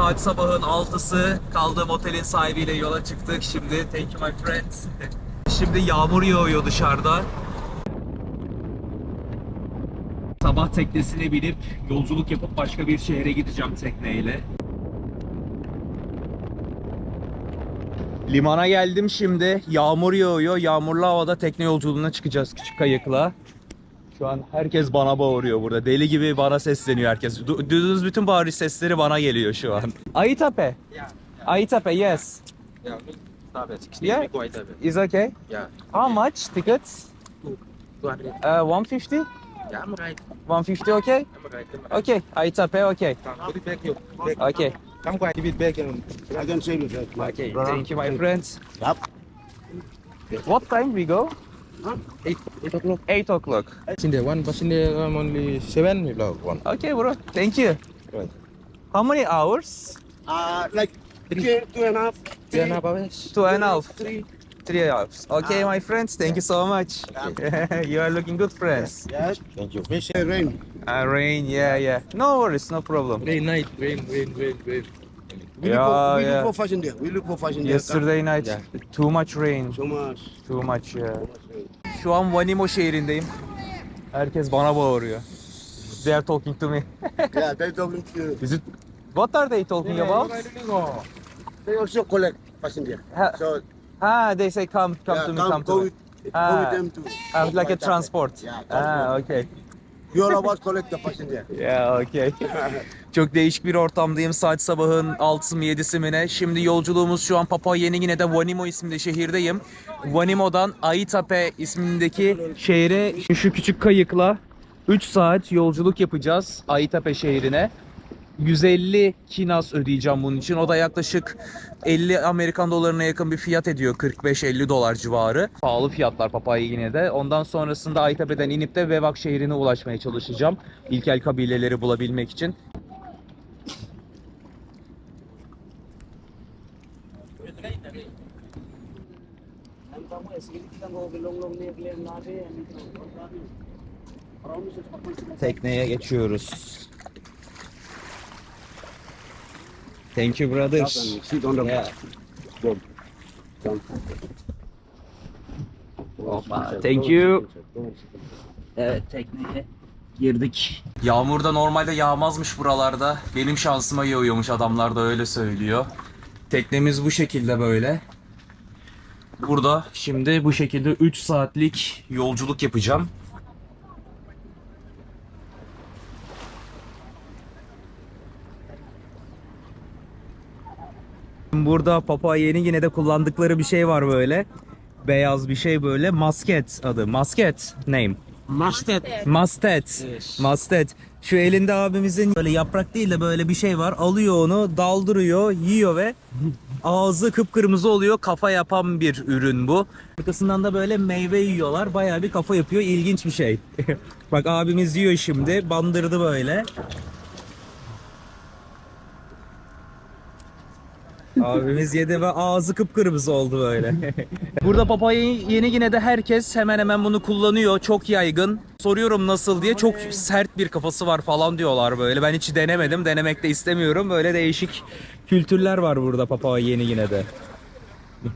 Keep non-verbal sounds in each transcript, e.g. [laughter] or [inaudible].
Saat sabahın 6'sı. Kaldığım otelin sahibiyle yola çıktık. Şimdi thank you my friend. [laughs] Şimdi yağmur yağıyor dışarıda. Sabah teknesine binip yolculuk yapıp başka bir şehre gideceğim tekneyle. Limana geldim şimdi. Yağmur yağıyor. Yağmurlu havada tekne yolculuğuna çıkacağız küçük kayıkla. Şu an herkes bana bağırıyor burada. Deli gibi bana sesleniyor herkes. Du- Duyduğunuz bütün bağırış sesleri bana geliyor şu an. Aitape. Aitape, yes. Yeah, me. Tabe, 60 Yeah. yeah. Is okay. Yeah. How much tickets? 200. Uh, 150? Yeah, I'm right. 150 okay? I'm right. I'm right. Okay. Aitape okay. Come, put it back here. Back. Okay. Come quiet. Give it back and I can save it. Okay. Thank you my friends. Yep. What time we go? Eight, eight o'clock. 8 o'clock. Passenger one, passenger um, only seven. We love one. Okay bro. Thank you. Right. How many hours? Uh, like two, two and a half. Two and a half hours. Two and a half. Three. Three hours. Okay, my friends. Thank you so much. [laughs] you are looking good, friends. Yes. Thank you. Fish. Hey, rain. Uh, rain, yeah, yeah. No worries, no problem. Rain night. Rain, rain, rain, rain. We Yeah, look for, we yeah. look for fashion there. We look for fashion there. Yesterday night, Yeah. too much rain, So much. too much. Yeah. Şu an Vanimo şehrindeyim. Herkes bana bağırıyor. They are talking to me. [laughs] yeah, they talking to you. Is it? What are they talking about? They also collect passenger. Ha, So ha, they say come, come yeah, to me, come, come to me. with, Ah. with them too. Ah, like a transport. Yeah, Ah, transport. okay. You all about collect the. Yeah, okay. Çok değişik bir ortamdayım. Saat sabahın 6'sı mı 7'si mi ne? Şimdi yolculuğumuz şu an Papua Yeni Gine'de Vanimo isimli şehirdeyim. Vanimo'dan Aitape ismindeki şehre şu küçük kayıkla 3 saat yolculuk yapacağız Aitape şehrine. 150 kinas ödeyeceğim bunun için. O da yaklaşık 50 Amerikan dolarına yakın bir fiyat ediyor. 45-50 dolar civarı. Pahalı fiyatlar Papua Gine'de. Ondan sonrasında Aitape'den inip de Vevak şehrine ulaşmaya çalışacağım. İlkel kabileleri bulabilmek için. Tekneye geçiyoruz. Thank you brothers. Sit on the Yeah. Go. Come. Hoppa, Thank you. Evet tekneye girdik. Yağmur da normalde yağmazmış buralarda. Benim şansıma yağıyormuş adamlar da öyle söylüyor. Teknemiz bu şekilde böyle. Burada şimdi bu şekilde 3 saatlik yolculuk yapacağım. Burada Papua Yeni Gine'de kullandıkları bir şey var böyle. Beyaz bir şey böyle. Masket adı. Masket name. Masted. Mastet. Mastet. Şu elinde abimizin böyle yaprak değil de böyle bir şey var. Alıyor onu, daldırıyor, yiyor ve ağzı kıpkırmızı oluyor. Kafa yapan bir ürün bu. Arkasından da böyle meyve yiyorlar. Bayağı bir kafa yapıyor. İlginç bir şey. [laughs] Bak abimiz yiyor şimdi. Bandırdı böyle. Abimiz yedi ve ağzı kıpkırmızı oldu böyle. [laughs] Burada papayı yeni yine de herkes hemen hemen bunu kullanıyor. Çok yaygın. Soruyorum nasıl diye. Çok sert bir kafası var falan diyorlar böyle. Ben hiç denemedim. Denemek de istemiyorum. Böyle değişik kültürler var burada Papua yeni yine de. [laughs]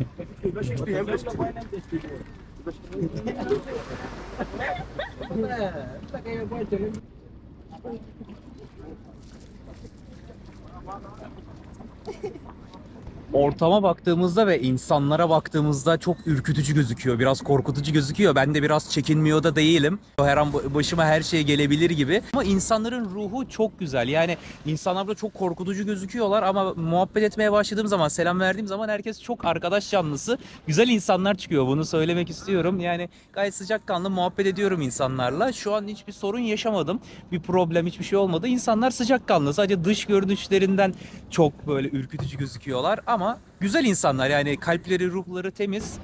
ortama baktığımızda ve insanlara baktığımızda çok ürkütücü gözüküyor. Biraz korkutucu gözüküyor. Ben de biraz çekinmiyor da değilim. Her an başıma her şey gelebilir gibi. Ama insanların ruhu çok güzel. Yani insanlar da çok korkutucu gözüküyorlar ama muhabbet etmeye başladığım zaman, selam verdiğim zaman herkes çok arkadaş canlısı. Güzel insanlar çıkıyor. Bunu söylemek istiyorum. Yani gayet sıcakkanlı muhabbet ediyorum insanlarla. Şu an hiçbir sorun yaşamadım. Bir problem, hiçbir şey olmadı. İnsanlar sıcakkanlı. Sadece dış görünüşlerinden çok böyle ürkütücü gözüküyorlar ama güzel insanlar yani kalpleri, ruhları temiz.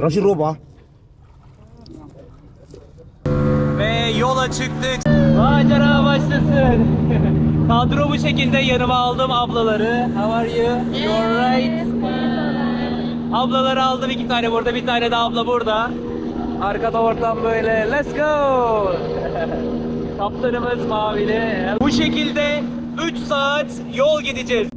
Rasi roba. Ve yola çıktık. Macera başlasın. [laughs] Kadro bu şekilde yanıma aldım ablaları. How are you? You're right. Ablaları aldım iki tane burada, bir tane de abla burada. Arkada ortam böyle. Let's go. [laughs] Kaptanımız mavili. Bu şekilde 3 saat yol gideceğiz.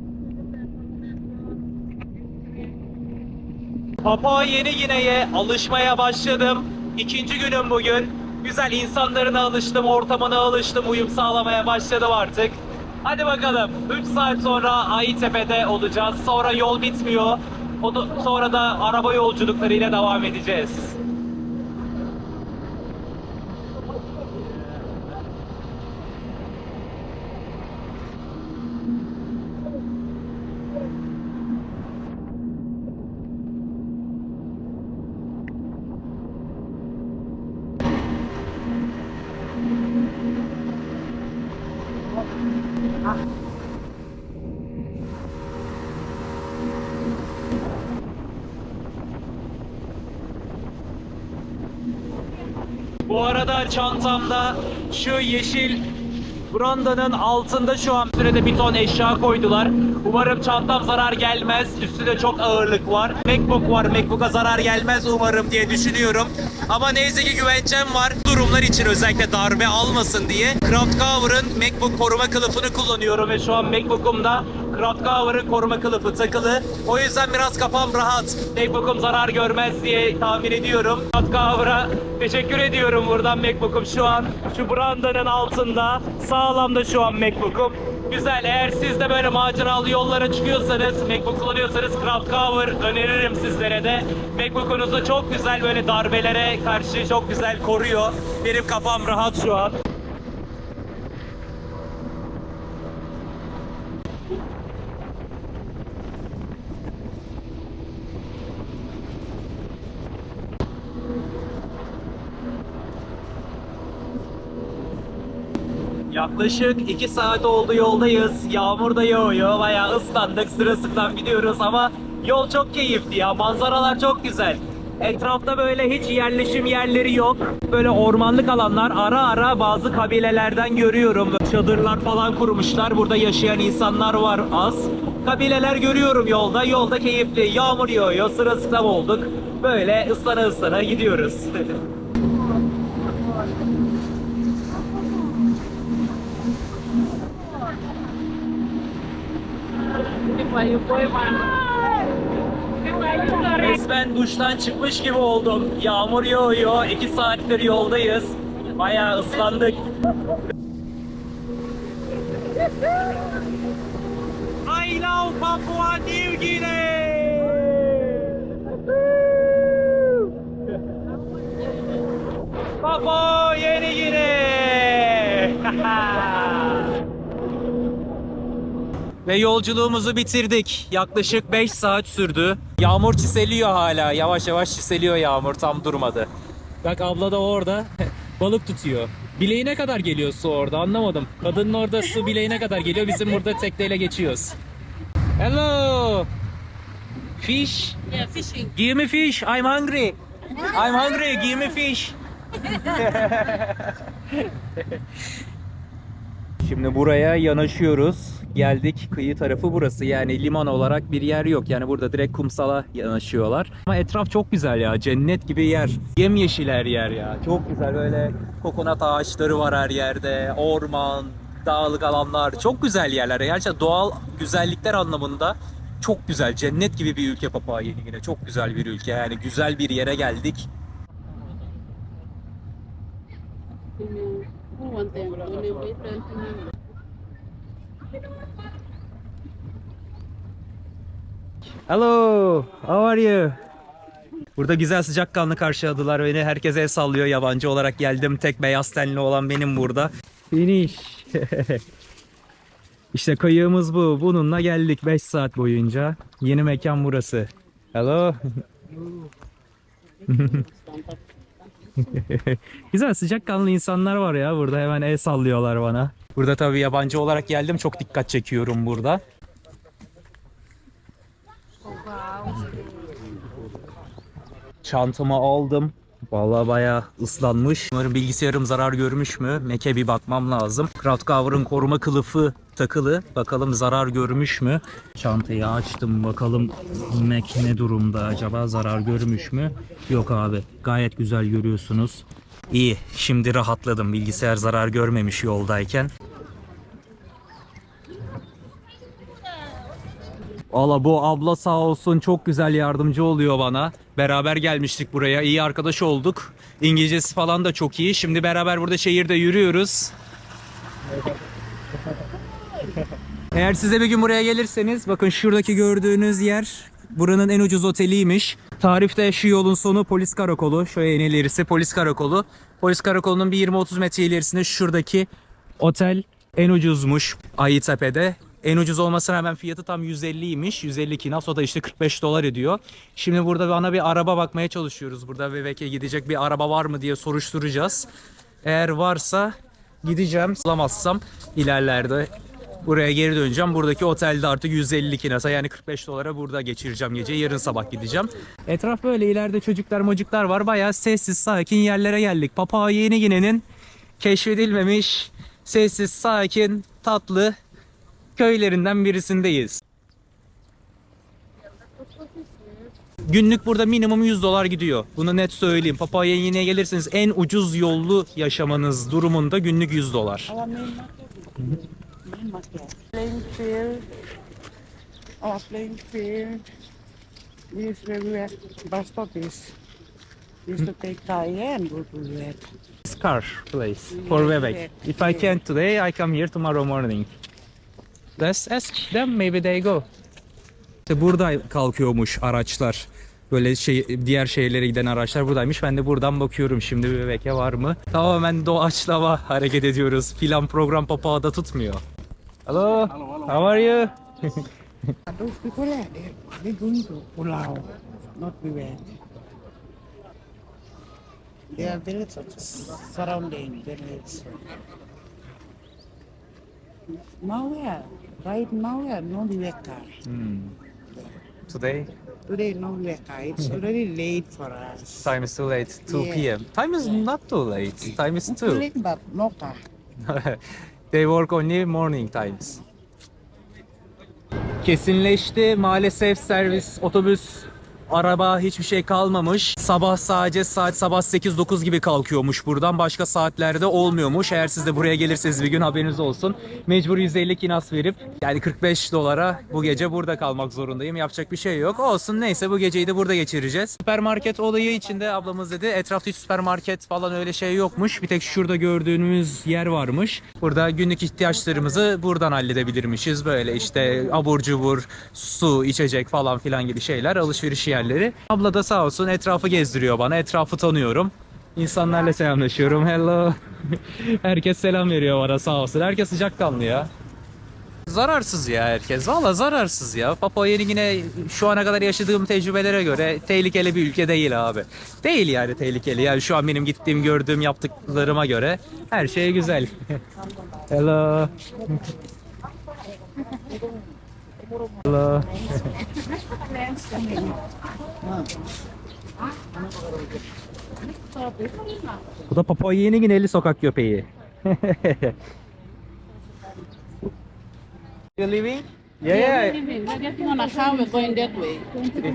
Papua Yeni Gine'ye alışmaya başladım. İkinci günüm bugün. Güzel insanlarına alıştım, ortamına alıştım, uyum sağlamaya başladım artık. Hadi bakalım. 3 saat sonra Aytepe'de olacağız. Sonra yol bitmiyor. O sonra da araba yolculuklarıyla devam edeceğiz. Çantamda şu yeşil branda'nın altında şu an sürede bir ton eşya koydular. Umarım çantam zarar gelmez. Üstünde çok ağırlık var. Macbook var. Macbook'a zarar gelmez umarım diye düşünüyorum. Ama neyse ki güvencem var. Durumlar için özellikle darbe almasın diye Craft Cover'ın Macbook koruma kılıfını kullanıyorum ve şu an Macbook'umda Craft Cover'ın koruma kılıfı takılı. O yüzden biraz kafam rahat. Macbook'um zarar görmez diye tahmin ediyorum. Craft Cover'a teşekkür ediyorum buradan Macbook'um şu an. Şu brandanın altında. Sağlamda şu an Macbook'um. Güzel. Eğer siz de böyle maceralı yollara çıkıyorsanız, Macbook kullanıyorsanız Craft Cover öneririm sizlere de. Macbook'unuzu çok güzel böyle darbelere karşı çok güzel koruyor. Benim kafam rahat şu an. Yaklaşık 2 saat oldu yoldayız. Yağmur da yağıyor. Bayağı ıslandık. Sırılsıklam gidiyoruz ama yol çok keyifli ya. Manzaralar çok güzel. Etrafta böyle hiç yerleşim yerleri yok. Böyle ormanlık alanlar. Ara ara bazı kabilelerden görüyorum. Çadırlar falan kurmuşlar. Burada yaşayan insanlar var az. Kabileler görüyorum yolda. Yolda keyifli. Yağmur yağıyor. Sırılsıklam olduk. Böyle ıslana ıslana gidiyoruz. [laughs] Resmen duştan çıkmış gibi oldum. Yağmur yağıyor. 2 saattir yoldayız. Bayağı ıslandık. I love Papua New Guinea! Papua Yeni Gine! [laughs] Ve yolculuğumuzu bitirdik. Yaklaşık 5 saat sürdü. Yağmur çiseliyor hala. Yavaş yavaş çiseliyor yağmur. Tam durmadı. Bak abla da orada [laughs] balık tutuyor. Bileğine kadar geliyor su orada anlamadım. Kadının orada su bileğine kadar geliyor. Bizim burada tekneyle geçiyoruz. Hello. Fish. Yeah, fishing. Give me fish. I'm hungry. I'm hungry. Give me fish. [laughs] Şimdi buraya yanaşıyoruz. Geldik. Kıyı tarafı burası. Yani liman olarak bir yer yok. Yani burada direkt kumsala yanaşıyorlar. Ama etraf çok güzel ya. Cennet gibi yer. Yemyeşil her yer ya. Çok güzel böyle kokonat ağaçları var her yerde. Orman, dağlık alanlar. Çok güzel yerler. Gerçekten doğal güzellikler anlamında çok güzel. Cennet gibi bir ülke Papua Yeni Gine. Çok güzel bir ülke. Yani güzel bir yere geldik. Who want them? Only wait until Hello, how are you? Burada güzel sıcakkanlı karşıladılar beni. Herkes el sallıyor. Yabancı olarak geldim. Tek beyaz tenli olan benim burada. Finish. [laughs] işte kayığımız bu. Bununla geldik 5 saat boyunca. Yeni mekan burası. Hello. [laughs] [laughs] Güzel sıcakkanlı insanlar var ya burada hemen el sallıyorlar bana. Burada tabii yabancı olarak geldim çok dikkat çekiyorum burada. Çantamı aldım. Vallahi bayağı ıslanmış. Umarım bilgisayarım zarar görmüş mü? Mac'e bir bakmam lazım. Kraftcover'ın koruma kılıfı takılı. Bakalım zarar görmüş mü? Çantayı açtım. Bakalım Mac ne durumda acaba? Zarar görmüş mü? Yok abi. Gayet güzel görüyorsunuz. İyi. Şimdi rahatladım. Bilgisayar zarar görmemiş yoldayken. Valla bu abla sağ olsun çok güzel yardımcı oluyor bana. Beraber gelmiştik buraya. iyi arkadaş olduk. İngilizcesi falan da çok iyi. Şimdi beraber burada şehirde yürüyoruz. Eğer size bir gün buraya gelirseniz bakın şuradaki gördüğünüz yer buranın en ucuz oteliymiş. Tarifte şu yolun sonu polis karakolu. Şöyle en ilerisi polis karakolu. Polis karakolunun bir 20-30 metre ilerisinde şuradaki otel en ucuzmuş Ayıtepe'de. En ucuz olmasına rağmen fiyatı tam 150'ymiş. 150 kinas o da işte 45 dolar ediyor. Şimdi burada bana bir araba bakmaya çalışıyoruz. Burada Vivek'e gidecek bir araba var mı diye soruşturacağız. Eğer varsa gideceğim. Bulamazsam ilerlerde buraya geri döneceğim. Buradaki otelde artık 150 kinasa yani 45 dolara burada geçireceğim geceyi. Yarın sabah gideceğim. Etraf böyle ileride çocuklar mocuklar var. Bayağı sessiz sakin yerlere geldik. Papua Yeni Gine'nin keşfedilmemiş sessiz sakin tatlı köylerinden birisindeyiz. Günlük burada minimum 100 dolar gidiyor. Bunu net söyleyeyim. Papua Yeni Gine'ye gelirseniz en ucuz yollu yaşamanız durumunda günlük 100 dolar. Our main market. Main market. Playing field. Our playing field. This is where we are. Bus stop is. We used to take Thai and go to that. Car place for Quebec. If I can today, I come here tomorrow morning. Let's ask them, maybe they go. İşte burada kalkıyormuş araçlar. Böyle şey diğer şehirlere giden araçlar buradaymış. Ben de buradan bakıyorum şimdi Quebec'e var mı? Tamamen doğaçlama hareket ediyoruz. Plan program papağada tutmuyor. Hello. How are you? Those people there, they, they going to Pulau, not Vivek. They are villages surrounding villages. Nowhere. Right now, we are no Viveka. Hmm. Today Today, no Viveka. It's already late for us. time is too late. 2 Yeah. p.m. Time is not too late. Time is 2. late, but no car. [laughs] They work only morning times. Kesinleşti. Maalesef servis, otobüs, araba hiçbir şey kalmamış. Sabah sadece saat sabah 8-9 gibi kalkıyormuş buradan. Başka saatlerde olmuyormuş. Eğer siz de buraya gelirseniz bir gün haberiniz olsun. Mecbur 150 kinas verip yani 45 dolara bu gece burada kalmak zorundayım. Yapacak bir şey yok. Olsun neyse bu geceyi de burada geçireceğiz. Süpermarket olayı içinde ablamız dedi etrafta hiç süpermarket falan öyle şey yokmuş. Bir tek şurada gördüğünüz yer varmış. Burada günlük ihtiyaçlarımızı buradan halledebilirmişiz. Böyle işte abur cubur, su, içecek falan filan gibi şeyler alışveriş yerleri. Abla da sağ olsun etrafı gezdiriyor bana. Etrafı tanıyorum. İnsanlarla selamlaşıyorum. Hello. [laughs] Herkes selam veriyor bana sağ olsun. Herkes sıcakkanlı ya. Zararsız ya herkes. Valla zararsız ya. Papua Yeni Gine şu ana kadar yaşadığım tecrübelere göre tehlikeli bir ülke değil abi. Değil yani tehlikeli. Yani şu an benim gittiğim, gördüğüm, yaptıklarıma göre her şey güzel. [laughs] Hello. Bu da Papua Yeni Gineli sokak köpeği. [laughs] you living? Yeah, yeah. We're getting on a car, we're going that way.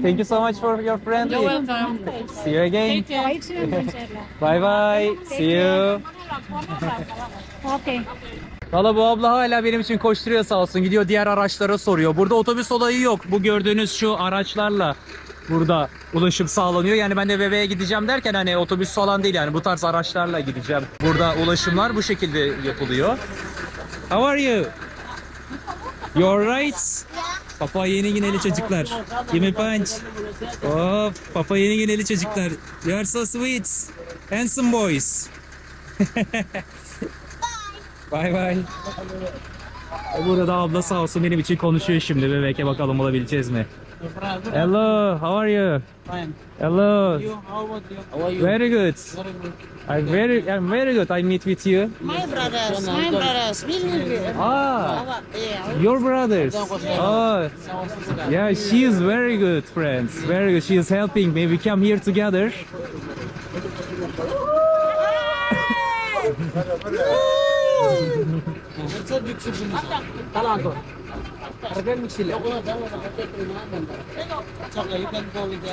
Thank you so much for your friendly. You're welcome. See you again. Take care. Bye bye. See you. Okay. Valla bu abla hala benim için koşturuyor sağ olsun. Gidiyor diğer araçlara soruyor. Burada otobüs olayı yok. Bu gördüğünüz şu araçlarla burada ulaşım sağlanıyor. Yani ben de bebeğe gideceğim derken hani otobüs falan değil yani bu tarz araçlarla gideceğim. Burada ulaşımlar bu şekilde yapılıyor. How are you? You alright? Papa yeni gineli çocuklar. Give me punch. Oh, Papa yeni gineli çocuklar. You are so sweet. Handsome boys. [laughs] Bye bye. Burada abla sağ olsun benim için konuşuyor şimdi. Bebek'e bakalım bulabileceğiz mi? Hello, how are you? Fine. Hello. You, how about you? How are you? Very good. Very good. I'm very, I'm very good. I meet with you. My brothers, my brothers. Really? Ah, Yeah. your brothers. Oh, yeah, she is very good, friends. Very good. She is helping me. We come here together. [laughs] It's okay, you can go with the.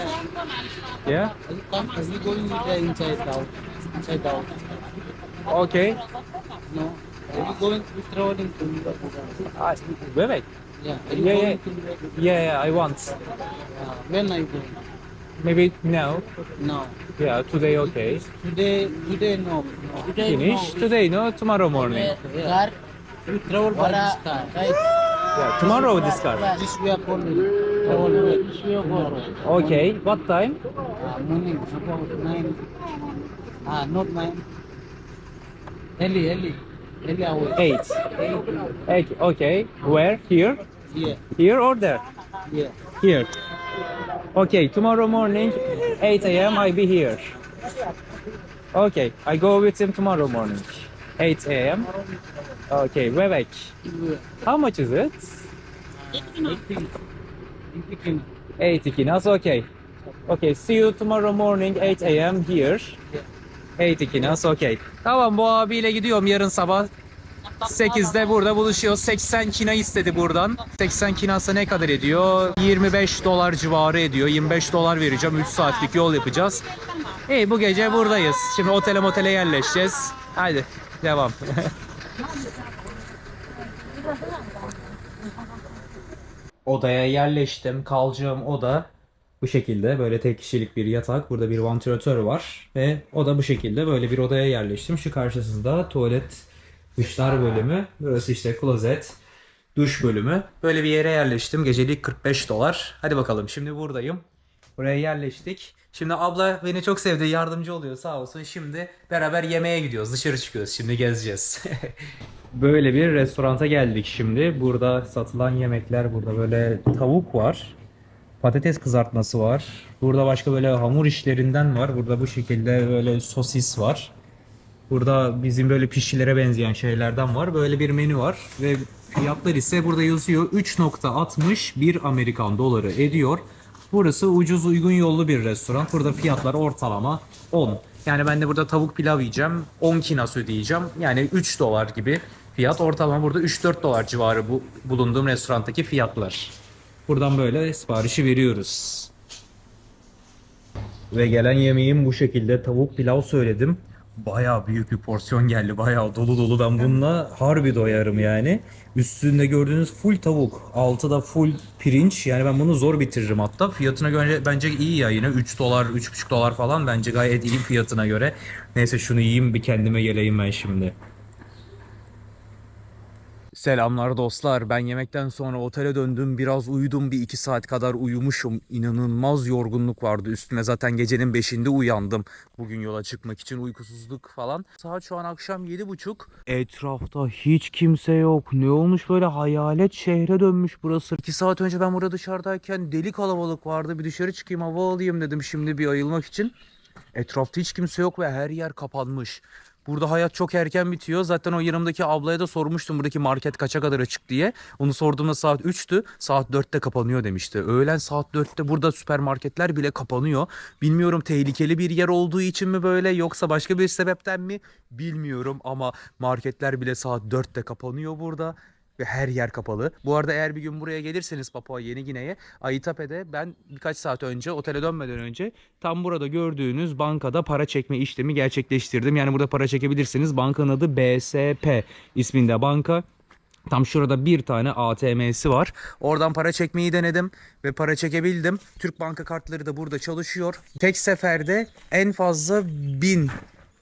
Yeah. You, come, are you going with the inside out? Inside out? Okay. No. Are you going with rolling to Ah, Bebek. Yeah. Are you Yeah, going yeah. Yeah, yeah, I want. uh, When are you going? Maybe now. No. Yeah, today okay. Today, today no. no. Today Finish today, no? Tomorrow morning. Car, you travel by this car, right? Yeah, tomorrow this car. This we are calling travel way. This we are going. Okay, what time? Uh, morning about nine. Ah, not nine. Early, early, early hours. Eight. Eight. Okay. Where? Here? Yeah, Here or there? yeah. Here. Okay, tomorrow morning, 8 a.m. I be here. Okay, I go with him tomorrow morning, 8 a.m. Okay, Bebek. How much is it? Eighteen. Eighteen. 8 ikinas, okay. Okay, see you tomorrow morning 8 a.m. here. 8 ikinas, okay. Tamam bu abiyle gidiyorum yarın sabah 8'de burada buluşuyoruz. 80 kina istedi buradan. 80 kinası ne kadar ediyor? 25 dolar civarı ediyor. 25 dolar vereceğim. 3 saatlik yol yapacağız. İyi bu gece buradayız. Şimdi otele motele yerleşeceğiz. Haydi devam. [laughs] Odaya yerleştim. Kalacağım oda bu şekilde böyle tek kişilik bir yatak. Burada bir vantilatör var ve o da bu şekilde böyle bir odaya yerleştim. Şu karşısında tuvalet duşlar bölümü. Burası işte klozet, duş bölümü. Böyle bir yere yerleştim. Gecelik 45 dolar. Hadi bakalım şimdi buradayım. Buraya yerleştik. Şimdi abla beni çok sevdi, yardımcı oluyor sağ olsun. Şimdi beraber yemeğe gidiyoruz, dışarı çıkıyoruz. Şimdi gezeceğiz. [laughs] böyle bir restoranta geldik şimdi. Burada satılan yemekler, burada böyle tavuk var. Patates kızartması var. Burada başka böyle hamur işlerinden var. Burada bu şekilde böyle sosis var. Burada bizim böyle pişilere benzeyen şeylerden var. Böyle bir menü var ve fiyatlar ise burada yazıyor 3.60 bir Amerikan doları ediyor. Burası ucuz uygun yollu bir restoran. Burada fiyatlar ortalama 10. Yani ben de burada tavuk pilav yiyeceğim. 10 kinas ödeyeceğim. Yani 3 dolar gibi fiyat. Ortalama burada 3-4 dolar civarı bu bulunduğum restorandaki fiyatlar. Buradan böyle siparişi veriyoruz. Ve gelen yemeğim bu şekilde tavuk pilav söyledim. Bayağı büyük bir porsiyon geldi. Bayağı dolu dolu. Ben bununla harbi doyarım yani. Üstünde gördüğünüz full tavuk. Altı da full pirinç. Yani ben bunu zor bitiririm hatta. Fiyatına göre bence iyi ya yine. 3 dolar, 3,5 dolar falan bence gayet iyi fiyatına göre. Neyse şunu yiyeyim bir kendime geleyim ben şimdi. Selamlar dostlar. Ben yemekten sonra otele döndüm. Biraz uyudum. Bir iki saat kadar uyumuşum. İnanılmaz yorgunluk vardı. Üstüme zaten gecenin beşinde uyandım. Bugün yola çıkmak için uykusuzluk falan. Saat şu an akşam yedi buçuk. Etrafta hiç kimse yok. Ne olmuş böyle hayalet şehre dönmüş burası. İki saat önce ben burada dışarıdayken deli kalabalık vardı. Bir dışarı çıkayım hava alayım dedim şimdi bir ayılmak için. Etrafta hiç kimse yok ve her yer kapanmış. Burada hayat çok erken bitiyor. Zaten o yanımdaki ablaya da sormuştum buradaki market kaça kadar açık diye. Onu sorduğumda saat 3'tü. Saat 4'te kapanıyor demişti. Öğlen saat 4'te burada süpermarketler bile kapanıyor. Bilmiyorum tehlikeli bir yer olduğu için mi böyle yoksa başka bir sebepten mi bilmiyorum ama marketler bile saat 4'te kapanıyor burada ve her yer kapalı. Bu arada eğer bir gün buraya gelirseniz Papua Yeni Gine'ye Ayitape'de ben birkaç saat önce otele dönmeden önce tam burada gördüğünüz bankada para çekme işlemi gerçekleştirdim. Yani burada para çekebilirsiniz. Bankanın adı BSP isminde banka. Tam şurada bir tane ATM'si var. Oradan para çekmeyi denedim ve para çekebildim. Türk banka kartları da burada çalışıyor. Tek seferde en fazla 1000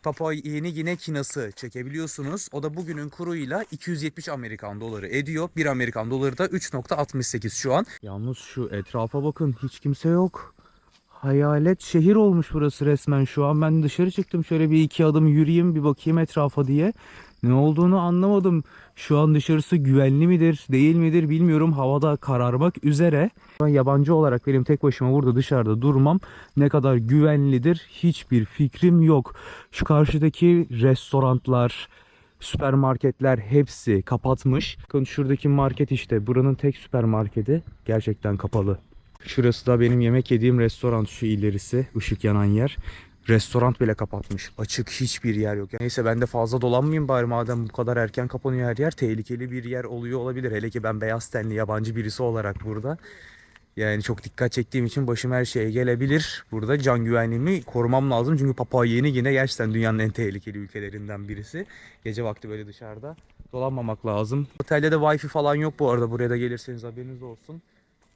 Papua Yeni Gine kinası çekebiliyorsunuz. O da bugünün kuruyla 270 Amerikan doları ediyor. 1 Amerikan doları da 3.68 şu an. Yalnız şu etrafa bakın hiç kimse yok. Hayalet şehir olmuş burası resmen şu an. Ben dışarı çıktım şöyle bir iki adım yürüyeyim bir bakayım etrafa diye. Ne olduğunu anlamadım. Şu an dışarısı güvenli midir, değil midir bilmiyorum. Havada kararmak üzere. Yabancı olarak benim tek başıma burada dışarıda durmam ne kadar güvenlidir hiçbir fikrim yok. Şu karşıdaki restoranlar, süpermarketler hepsi kapatmış. Bakın şuradaki market işte buranın tek süpermarketi gerçekten kapalı. Şurası da benim yemek yediğim restoran şu ilerisi ışık yanan yer. Restoran bile kapatmış. Açık hiçbir yer yok. Neyse ben de fazla dolanmayayım bari madem bu kadar erken kapanıyor her yer. Tehlikeli bir yer oluyor olabilir. Hele ki ben beyaz tenli yabancı birisi olarak burada. Yani çok dikkat çektiğim için başım her şeye gelebilir. Burada can güvenliğimi korumam lazım. Çünkü Papua Yeni Gine gerçekten dünyanın en tehlikeli ülkelerinden birisi. Gece vakti böyle dışarıda dolanmamak lazım. Otelde de wifi falan yok bu arada. Buraya da gelirseniz haberiniz olsun.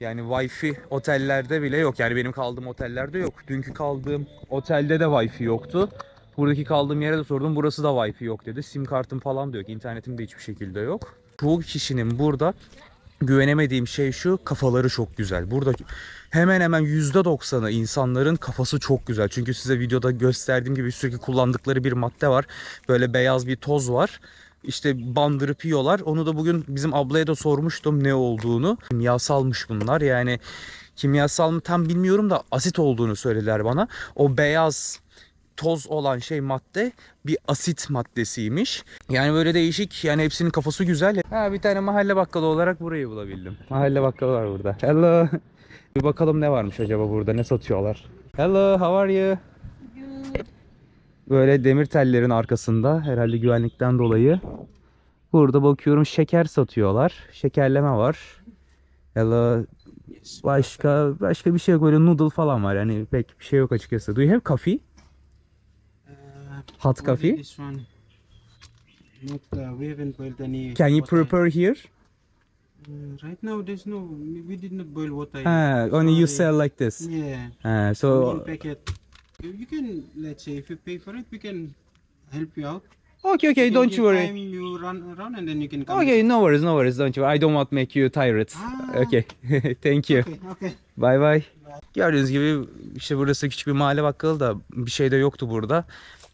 Yani wifi otellerde bile yok. Yani benim kaldığım otellerde yok. Dünkü kaldığım otelde de wifi yoktu. Buradaki kaldığım yere de sordum. Burası da wifi yok dedi. Sim kartım falan da yok. İnternetim de hiçbir şekilde yok. Çoğu kişinin burada güvenemediğim şey şu kafaları çok güzel. Burada hemen hemen %90'ı insanların kafası çok güzel. Çünkü size videoda gösterdiğim gibi sürekli kullandıkları bir madde var. Böyle beyaz bir toz var. İşte bandırıp yiyorlar. Onu da bugün bizim ablaya da sormuştum ne olduğunu. Kimyasalmış bunlar. Yani kimyasal mı tam bilmiyorum da asit olduğunu söylediler bana. O beyaz toz olan şey madde bir asit maddesiymiş. Yani böyle değişik yani hepsinin kafası güzel. Ha bir tane mahalle bakkalı olarak burayı bulabildim. Mahalle bakkalı var burada. Hello. Bir bakalım ne varmış acaba burada ne satıyorlar. Hello how are you? Böyle demir tellerin arkasında herhalde güvenlikten dolayı. Burada bakıyorum şeker satıyorlar. Şekerleme var. Hello. Başka başka bir şey yok. Böyle noodle falan var. Yani pek bir şey yok açıkçası. Do you have coffee? Hot coffee? Not, uh, we haven't boiled any. Can you prepare here? Uh, right now, there's no. We did not boil water. Ha, only you sell like this. Yeah. İn so packet. You can let's say if you pay for it, we can help you out. okay, okay, You don't you worry. Time you run around and then you can come. Okay, no worries, no worries, don't you? I don't want to make you tired. Ah. Okay, [laughs] thank you. Okay. Okay. Bye bye. Gördüğünüz gibi işte burası küçük bir mahalle bakkalı da bir şey de yoktu burada.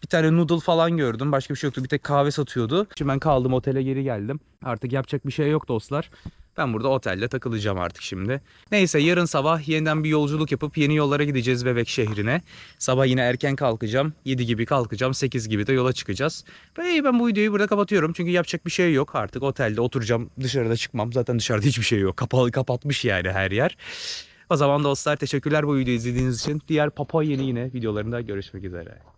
Bir tane noodle falan gördüm. Başka bir şey yoktu. Bir tek kahve satıyordu. Şimdi ben kaldım otele geri geldim. Artık yapacak bir şey yok dostlar. Ben burada otelde takılacağım artık şimdi. Neyse yarın sabah yeniden bir yolculuk yapıp yeni yollara gideceğiz Bebek şehrine. Sabah yine erken kalkacağım. 7 gibi kalkacağım. 8 gibi de yola çıkacağız. Ve ben bu videoyu burada kapatıyorum. Çünkü yapacak bir şey yok. Artık otelde oturacağım. Dışarıda çıkmam. Zaten dışarıda hiçbir şey yok. Kapalı kapatmış yani her yer. O zaman dostlar teşekkürler bu videoyu izlediğiniz için. Diğer Papua Yeni yine videolarında görüşmek üzere.